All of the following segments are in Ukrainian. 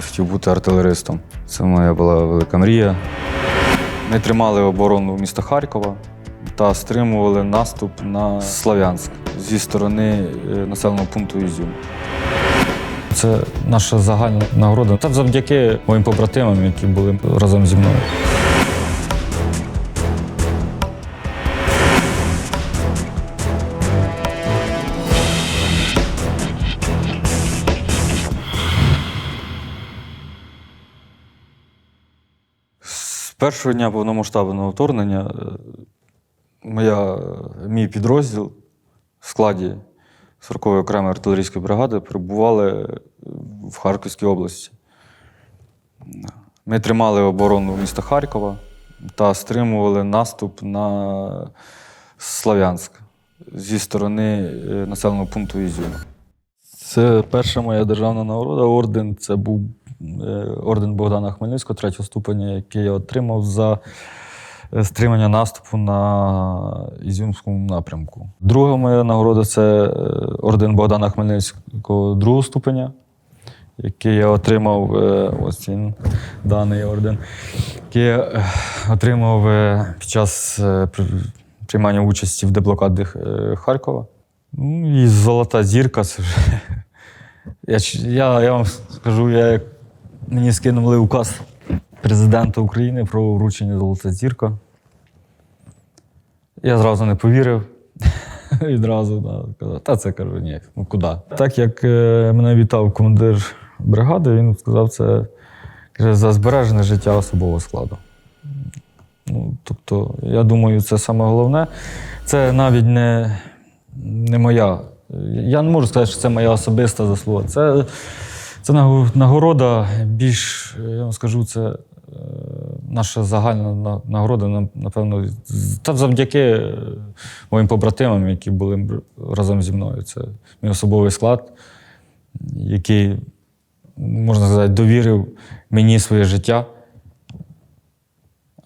хотів бути артилеристом. Це моя була велика мрія. Ми тримали оборону міста Харкова та стримували наступ на Слав'янськ зі сторони е, населеного пункту Ізюм. Це наша загальна нагорода. Та завдяки моїм побратимам, які були разом зі мною. Першого дня повномасштабного вторгнення е, моя, мій підрозділ в складі 40-ї окремої артилерійської бригади перебували в Харківській області. Ми тримали оборону міста Харкова та стримували наступ на Слав'янськ зі сторони е, населеного пункту Ізюм. Це перша моя державна нагорода. Орден це був е, орден Богдана Хмельницького, третього ступеня, який я отримав за е, стримання наступу на Ізюмському напрямку. Друга моя нагорода це е, орден Богдана Хмельницького другого ступеня, який я отримав. е, Ось він, даний орден, який я е, отримав е, під час е, приймання участі в деблокаді е, Харкова. Ну і золота зірка це вже. Я, я, я вам скажу, я, як мені скинули указ президента України про вручення золота зірка. Я зразу не повірив. Відразу казав, та це кажу, ні, ну куди? Так як е, мене вітав командир бригади, він сказав, це каже, за збережене життя особового складу. Ну, тобто, я думаю, це саме головне. Це навіть не, не моя. Я не можу сказати, що це моя особиста заслуга. Це, це нагорода більш, я вам скажу, це е, наша загальна на- нагорода, напевно, та завдяки е, моїм побратимам, які були разом зі мною. Це мій особовий склад, який, можна сказати, довірив мені своє життя.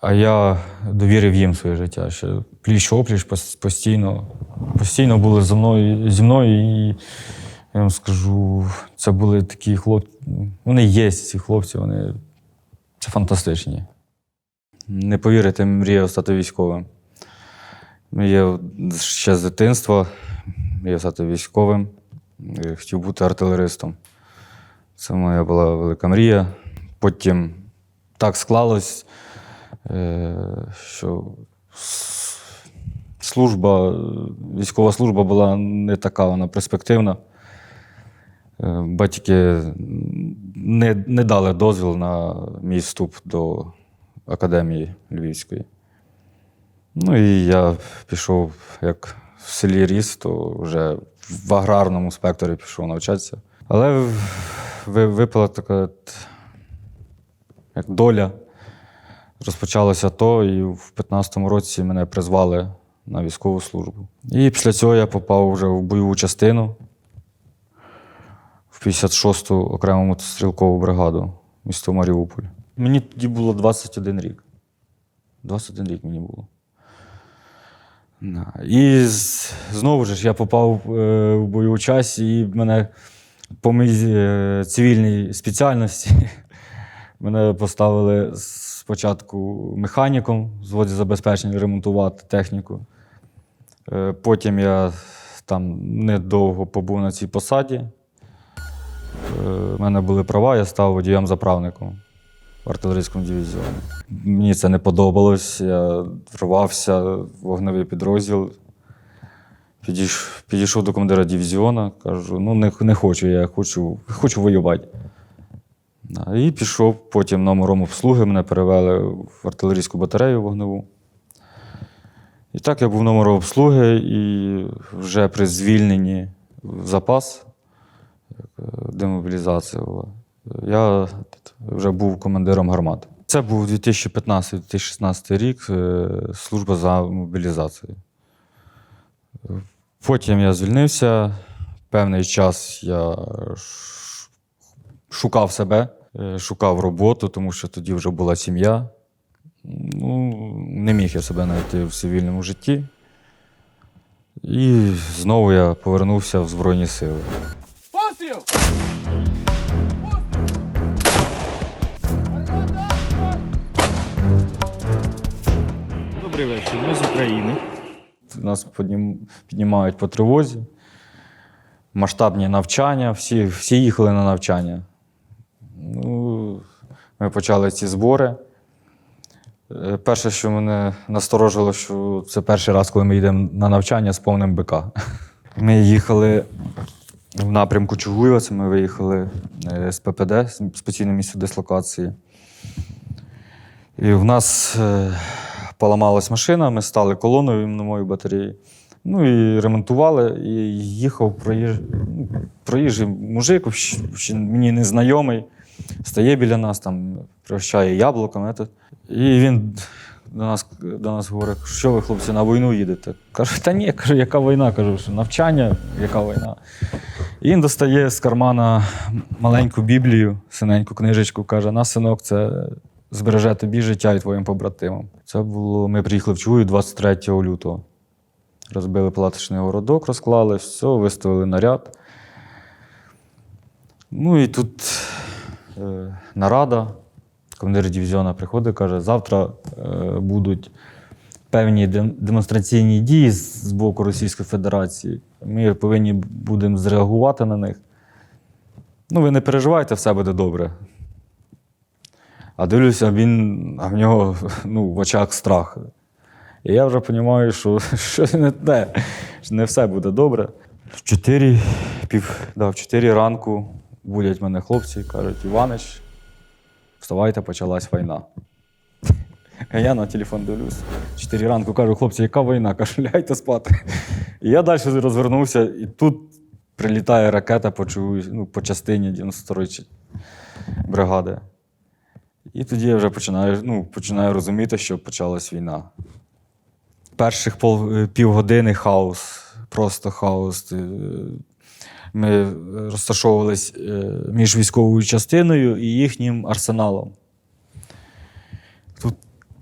А я довірив їм своє життя. Ще пліч опліч постійно, постійно були зі мною, зі мною. І я вам скажу, це були такі хлопці. Вони є, ці хлопці, вони це фантастичні. Не повірите, мріяв стати військовим. Мріяв ще з дитинства, мріяв стати військовим, е, хотів бути артилеристом. Це моя була велика мрія. Потім так склалось, е, що служба, військова служба була не така, вона перспективна. Е, Батьки не, не дали дозвіл на мій вступ до академії Львівської. Ну і я пішов, як в селі ріс, то вже в аграрному спекторі пішов навчатися. Але ви- випала така як доля. Розпочалося то, і в 15-му році мене призвали на військову службу. І після цього я попав вже в бойову частину в 56-ту окрему мотострілкову бригаду, місто Маріуполь. Мені тоді було 21 рік. 21 рік мені було. І знову ж я попав е, в бойову часть, і мене по моїй е, цивільній спеціальності мене поставили спочатку механіком з водозабезпечення ремонтувати техніку. Е, Потім я там недовго побув на цій посаді. Е, У мене були права, я став водієм-заправником в артилерійському дивізіоні. Мені це не подобалось. Я врвався в вогневий підрозділ. Підійш, підійшов до командира дивізіону, кажу: ну не, не хочу, я хочу, хочу воювати. І пішов потім номером обслуги, мене перевели в артилерійську батарею вогневу. І так я був номером обслуги, і вже при звільненні в запас, е, демобілізація була, я вже був командиром гармати. Це був 2015-2016 рік, е, служба за мобілізацією. Потім я звільнився. Певний час я шукав себе, е, шукав роботу, тому що тоді вже була сім'я. Ну, не міг я себе знайти в цивільному житті. І знову я повернувся в Збройні Сили. Постріл! Добрий вечір. Ми з України. Нас піднімають по тривозі. Масштабні навчання, всі всі їхали на навчання. Ну, Ми почали ці збори. Е, перше, що мене насторожило, що це перший раз, коли ми йдемо на навчання з повним БК. Ми їхали в напрямку Чугуєва, це ми виїхали е, з ППД, з місце дислокації. І в нас е, поламалась машина, ми стали колоною моїй батареї. Ну і ремонтували, і їхав проїж... проїжджий мужик, ще мені незнайомий, стає біля нас, там, пригощає яблуком. І він до нас, до нас говорить, що ви, хлопці, на війну їдете? Кажу, та ні, кажу, яка війна? Кажу, що навчання, яка війна. І він достає з кармана маленьку Біблію, синеньку книжечку, каже: на синок, це збереже тобі життя і твоїм побратимам. Це було. Ми приїхали в Чую 23 лютого. Розбили палаточний городок, розклали, все, виставили наряд. Ну і тут е, нарада. Командир дивізіону приходить, каже, завтра е, будуть певні демонстраційні дії з боку Російської Федерації. Ми повинні будемо зреагувати на них. Ну, ви не переживайте, все буде добре. А дивлюся, він, а в нього ну, в очах страх. І я вже розумію, що щось не те, що не все буде добре. В 4, пів, да, в 4 ранку будять мене хлопці, кажуть, Іванич, вставайте, почалась війна. Я на телефон дивлюсь. 4 ранку кажу, хлопці, яка війна? Кажу, ляйте спати. І я далі розвернувся, і тут прилітає ракета по, ну, по частині 92-ї бригади. І тоді я вже починаю, ну, починаю розуміти, що почалась війна. Перших пол, е, півгодини хаос, просто хаос. Е, Ми розташовувались е, між військовою частиною і їхнім арсеналом.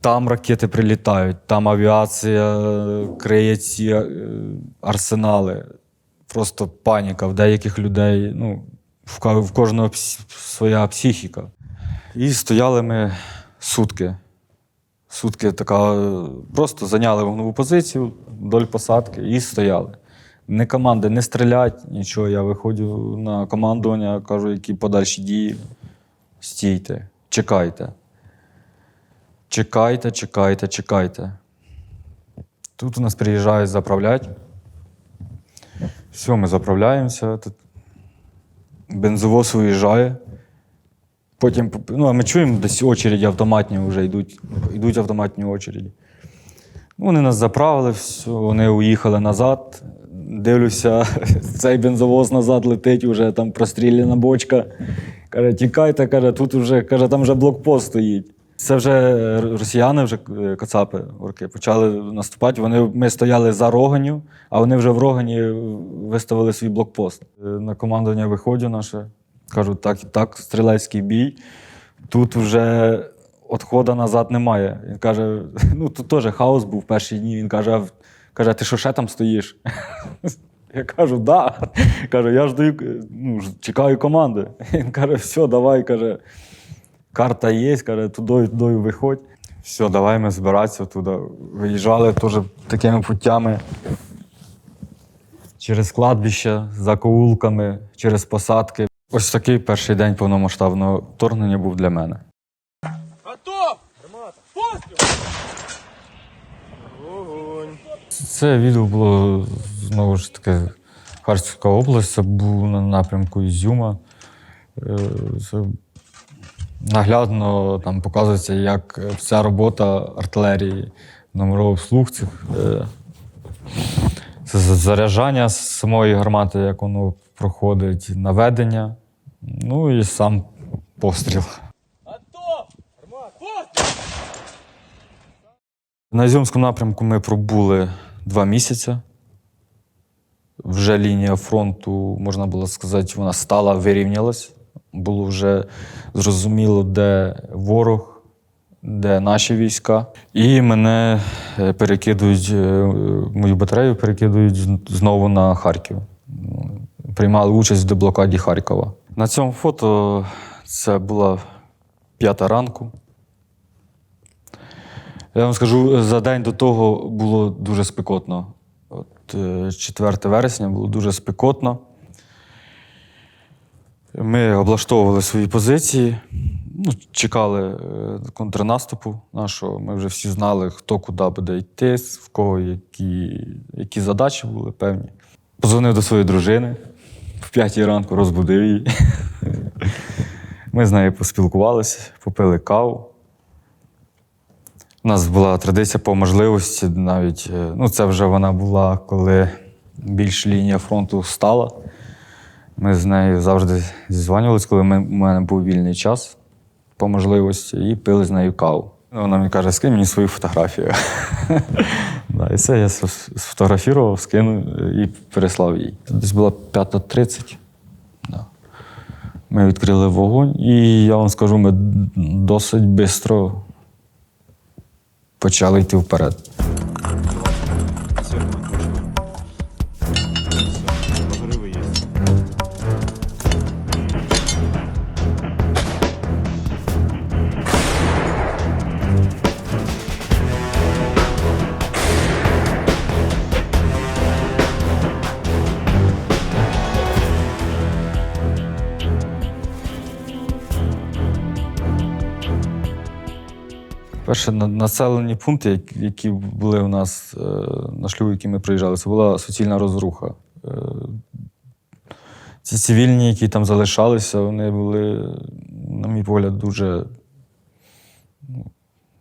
Там ракети прилітають, там авіація е, криє ці е, арсенали. Просто паніка в деяких людей. Ну, в кожного своя психіка. І стояли ми сутки. Сутки така, е, просто зайняли вогнову позицію вдоль посадки і стояли. Не команди, не стрілять, нічого. Я виходжу на командування, кажу, які подальші дії. Стійте, чекайте. Чекайте, чекайте, чекайте. Тут у нас приїжджають заправлять. Все, ми заправляємося. Тут бензовоз виїжджає. Потім, ну, а ми чуємо, десь очереді автоматні вже йдуть, йдуть автоматні очереді. Ну, Вони нас заправили, все, вони уїхали назад. Дивлюся, цей бензовоз назад летить, вже там простріляна бочка. Каже, тікайте, каже, тут вже, каже, там вже блокпост стоїть. Це вже росіяни, вже е, кацапи, орки, почали наступати. Вони, ми стояли за Роганю, а вони вже в Рогані виставили свій блокпост. Е, На командування виходжу наше, кажу, так так, стрілецький бій. Тут вже відходу назад немає. Він каже: ну тут теж хаос був перші дні. Він каже, каже, ти що ще там стоїш? Я кажу, да. Кажу, я жду, ну, чекаю команди. Він каже, все, давай, каже, карта є, каже, туди, туди виходь. Все, давай ми збиратися туди. Виїжджали теж такими путями. Через кладбище, за коулками, через посадки. Ось такий перший день повномасштабного вторгнення був для мене. Готов! Огонь! Це відео було знову ж таки Харківська область, це був на напрямку Ізюма. Е, Це наглядно там показується, як вся робота артилерії, номерових слуг Це заряджання самої гармати, як воно проходить, наведення, ну і сам! Постріл! На Ізюмському напрямку ми пробули два місяці. Вже лінія фронту, можна було сказати, вона стала, вирівнялась. Було вже зрозуміло, де ворог, де наші війська. І мене е, перекидують, е, мою батарею перекидують знову на Харків. Приймали участь в деблокаді Харкова. На цьому фото це була п'ята ранку. Я вам скажу, за день до того було дуже спекотно. От е, 4 вересня було дуже спекотно. Ми облаштовували свої позиції, ну, чекали е, контрнаступу нашого. Ми вже всі знали, хто куди буде йти, в кого які, які задачі були певні. Позвонив до своєї дружини в п'ятій ранку, розбудив її. Ми з нею поспілкувалися, попили каву. У нас була традиція по можливості навіть, е, ну це вже вона була, коли більш лінія фронту стала. Ми з нею завжди зізванювалися, коли ми, у мене був вільний час по можливості, і пили з нею каву. Вона мені каже, скинь мені свою фотографію. І все, я сф- сфотографував, скинув і переслав їй. Десь була 5.30. Да. Ми відкрили вогонь, і я вам скажу, ми досить швидко почали йти вперед. Перше населені пункти, які- були у нас е, на шлюбі, які ми приїжджали, це була суцільна розруха. Е, Ці цивільні, які там залишалися, вони були, на мій погляд, дуже ну,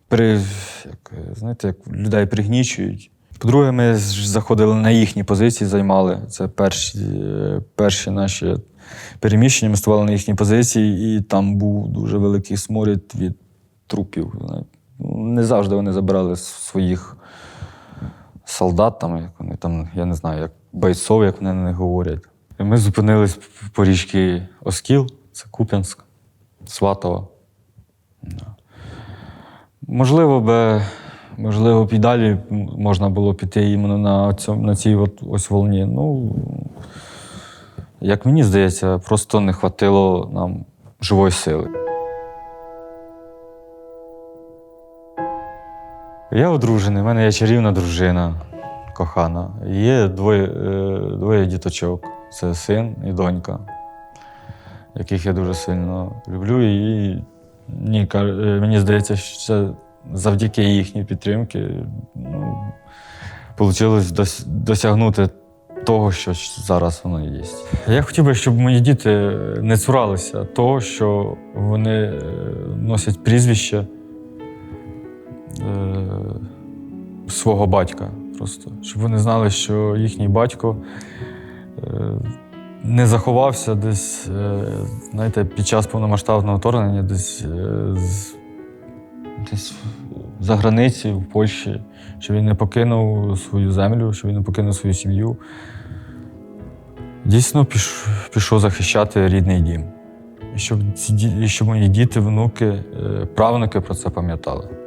при, як, знаєте, як людей пригнічують. По-друге, ми заходили на їхні позиції, займали. Це перші, перші наші переміщення. Ми ставали на їхні позиції, і там був дуже великий сморід від трупів. знаєте. Не завжди вони забирали своїх солдат, там, як вони там, я не знаю, як бойцов, як вони них говорять. І ми зупинились по річці Оскіл, це Куп'янськ, Сватова. Можливо, би, можливо, б і далі можна було піти іменно на, цьому, на цій от, ось волні. Ну, як мені здається, просто не хватило нам живої сили. Я одружений, в мене є чарівна дружина, кохана. Є двоє, е, двоє діточок. Це син і донька, яких я дуже сильно люблю. І мені, е, мені здається, що це завдяки їхній підтримці ну, вийшло досягнути того, що зараз воно є. Я хотів би, щоб мої діти не цуралися того, що вони е, носять прізвище свого батька. Просто щоб вони знали, що їхній батько е, не заховався десь, е, знаєте, під час повномасштабного вторгнення, десь, е, десь за границі в Польщі, що він не покинув свою землю, що він не покинув свою сім'ю. Дійсно піш, пішов захищати рідний дім. І щоб, ці, щоб мої діти, внуки, правнуки про це пам'ятали.